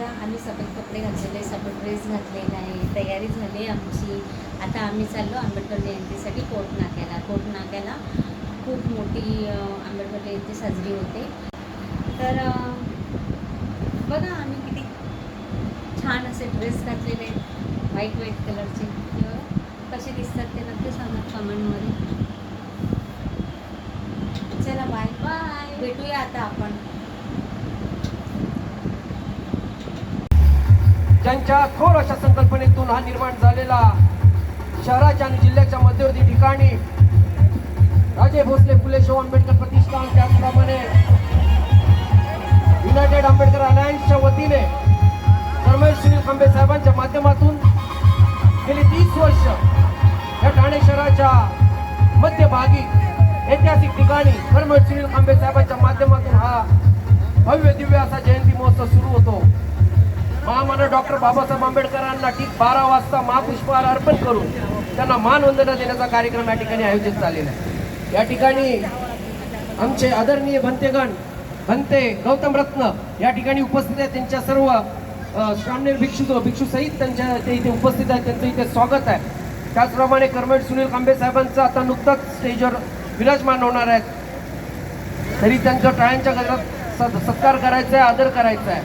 बघा आम्ही सफेद कपडे घातलेले सफेद ड्रेस घातलेला आहे. तयारी झाली आमची. आता आम्ही चाललो आंबेडकर जयंतीसाठी कोट नाक्याला कोट नाक्याला खूप मोठी आंबेडकर जयंती साजरी होते. तर बघा आम्ही किती छान असे ड्रेस घातलेले. आहेत व्हाईट व्हाईट कलरचे. कसे दिसतात ते नक्की सांगा कमेंटमध्ये चला बाय बाय भेटूया आता आपण. त्यांच्या थोर अशा संकल्पनेतून हा निर्माण झालेला शहराच्या आणि जिल्ह्याच्या मध्यवर्ती ठिकाणी राजे भोसले फुले शाहू आंबेडकर प्रतिष्ठान त्याचप्रमाणे युनायटेड आंबेडकर अलायन्सच्या वतीने धर्मेश सुनील खांबे साहेबांच्या माध्यमातून गेली तीस वर्ष या ठाणे शहराच्या मध्यभागी ऐतिहासिक ठिकाणी धर्मेश सुनील खांबे साहेबांच्या माध्यमातून हा भव्य दिव्या डॉक्टर बाबासाहेब आंबेडकरांना ठीक बारा वाजता महापुष्पहार अर्पण करून त्यांना मानवंदना देण्याचा कार्यक्रम या ठिकाणी आयोजित झालेला आहे. या ठिकाणी आमचे आदरणीय भंतेगण भंते गौतम रत्न या ठिकाणी उपस्थित आहेत. त्यांच्या सर्व श्रामनेर श्रामणेर भिक्षू भिक्षू सहित त्यांच्या ते इथे उपस्थित आहेत. त्यांचं इथे स्वागत आहे. त्याचप्रमाणे कर्मवीर सुनील खांबे साहेबांचं आता नुकताच स्टेजवर विराजमान होणार आहेत. तरी त्यांच्या टाळ्यांच्या गजरात सत्कार करायचा आहे आदर करायचा आहे.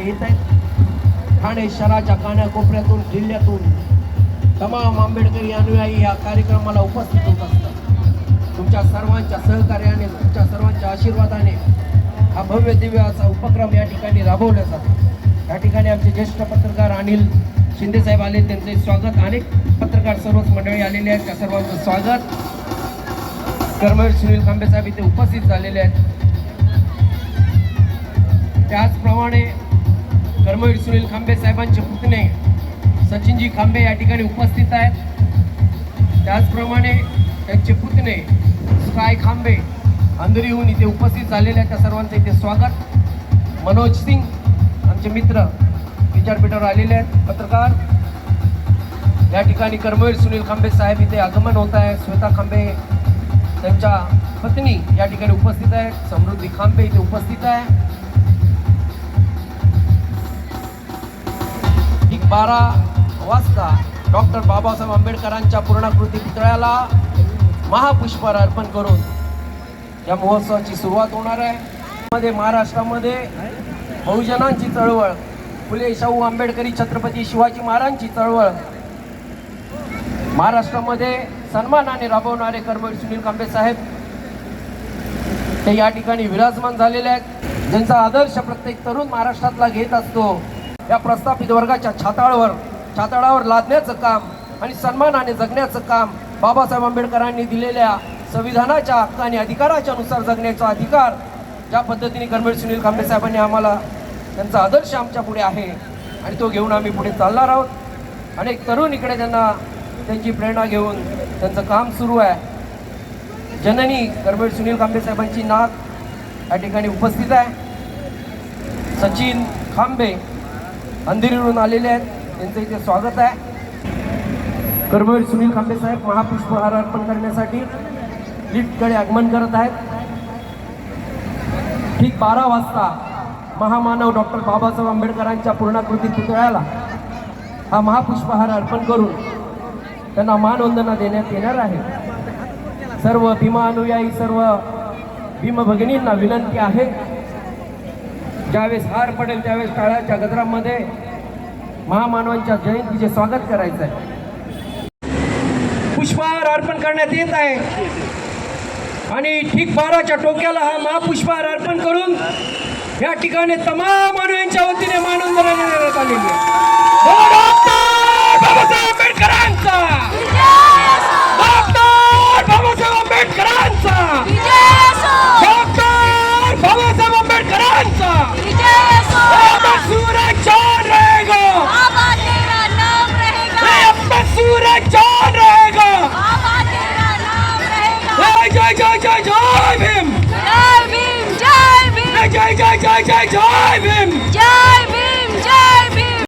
विचारपीठाकडे येत आहेत. ठाणे शहराच्या कानाकोपऱ्यातून जिल्ह्यातून तमाम आंबेडकरी अनुयायी या कार्यक्रमाला उपस्थित होत असतात. तुमच्या सर्वांच्या सहकार्याने तुमच्या सर्वांच्या आशीर्वादाने हा भव्य दिव्य असा उपक्रम या ठिकाणी राबवला जातो. या ठिकाणी आमचे ज्येष्ठ पत्रकार अनिल शिंदेसाहेब आले. त्यांचे स्वागत. अनेक पत्रकार सर्वच मंडळी आलेले आहेत. त्या सर्वांचं स्वागत. कर्मवीर सुनील खांबेसाहेब इथे उपस्थित झालेले आहेत. त्याचप्रमाणे कर्मवीर सुनील खांबे साहेबांचे पुतणे सचिनजी खांबे या ठिकाणी उपस्थित आहेत. त्याचप्रमाणे त्यांचे पुतणे स्काय खांबे अंधेरीहून इथे उपस्थित झालेले आहेत. त्या सर्वांचं इथे स्वागत. मनोज सिंग आमचे मित्र विचारपीठावर आलेले आहेत. पत्रकार या ठिकाणी कर्मवीर सुनील खांबे साहेब इथे आगमन होत आहे. श्वेता खांबे त्यांच्या पत्नी या ठिकाणी उपस्थित आहेत. समृद्धी खांबे इथे उपस्थित आहे. बारा वाजता डॉक्टर बाबासाहेब आंबेडकरांच्या पूर्णाकृती पुतळ्याला महापुष्पार अर्पण करून या महोत्सवाची सुरुवात होणार आहे. मध्ये महाराष्ट्रामध्ये बहुजनांची चळवळ फुले शाहू आंबेडकरी छत्रपती शिवाजी महाराजांची चळवळ. महाराष्ट्रामध्ये सन्मानाने राबवणारे कर्मवीर सुनील कांबे साहेब ते या ठिकाणी विराजमान झालेले आहेत. ज्यांचा आदर्श प्रत्येक तरुण महाराष्ट्रातला घेत असतो. या प्रस्थापित वर्गाच्या छाताळावर छाताळावर लादण्याचं काम आणि सन्मानाने जगण्याचं काम बाबासाहेब आंबेडकरांनी दिलेल्या संविधानाच्या हक्क आणि अधिकाराच्या नुसार जगण्याचा अधिकार ज्या पद्धतीने कर्मवीर सुनील कांबळे साहेबांनी आम्हाला त्यांचा आदर्श आमच्या पुढे आहे आणि तो घेऊन आम्ही पुढे चालणार आहोत. अनेक तरुण इकडे त्यांना त्यांची प्रेरणा घेऊन त्यांचं काम सुरू आहे. जननी कर्मवीर सुनील कांबे साहेबांची नाक या ठिकाणी उपस्थित आहे. सचिन खांबे अंधेरीवरून आलेले आहेत. त्यांचं इथे स्वागत आहे. कर्मवीर सुनील खांबे साहेब महापुष्पहार अर्पण करण्यासाठी लिफ्टकडे आगमन करत आहेत. ठीक बारा वाजता महामानव डॉक्टर बाबासाहेब आंबेडकरांच्या पूर्णाकृती पुतळ्याला हा महापुष्पहार अर्पण करून त्यांना मानवंदना देण्यात येणार आहे. सर्व भीमा अनुयायी सर्व भीम भगिनींना विनंती आहे. ज्यावेळेस हार पडेल त्यावेळेस काळाच्या गजरामध्ये महामानवांच्या जयंतीचे स्वागत करायचं आहे पुष्पहार अर्पण करण्यात येत आहे. आणि ठीक बाराच्या टोक्याला हा महापुष्पहार अर्पण करून या ठिकाणी तमाम मानवांच्या वतीने मानवंदना देण्यात आलेली आहे. Jai Bhim! Jai Jai Jai Jai Jai Jai Jai Jai Jai Bhim!